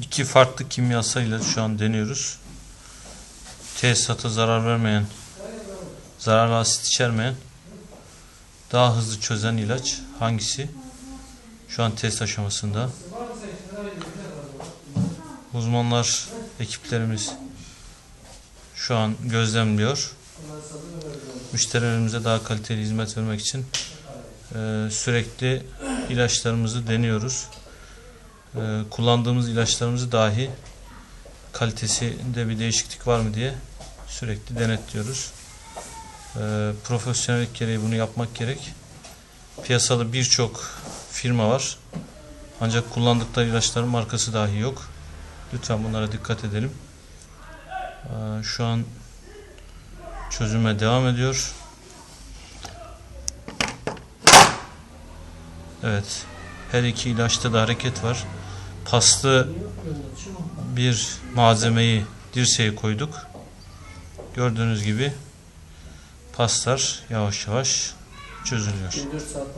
İki farklı kimyasalıyla şu an deniyoruz. Tesisata zarar vermeyen, zararlı asit içermeyen, daha hızlı çözen ilaç hangisi? Şu an test aşamasında. Uzmanlar, ekiplerimiz şu an gözlemliyor. Müşterilerimize daha kaliteli hizmet vermek için sürekli ilaçlarımızı deniyoruz. E, kullandığımız ilaçlarımızı dahi kalitesinde bir değişiklik var mı diye sürekli denetliyoruz. E, profesyonellik gereği bunu yapmak gerek. Piyasada birçok firma var. Ancak kullandıkları ilaçların markası dahi yok. Lütfen bunlara dikkat edelim. E, şu an çözüme devam ediyor. Evet. Her iki ilaçta da hareket var. Paslı bir malzemeyi dirseğe koyduk. Gördüğünüz gibi paslar yavaş yavaş çözülüyor. 24 saat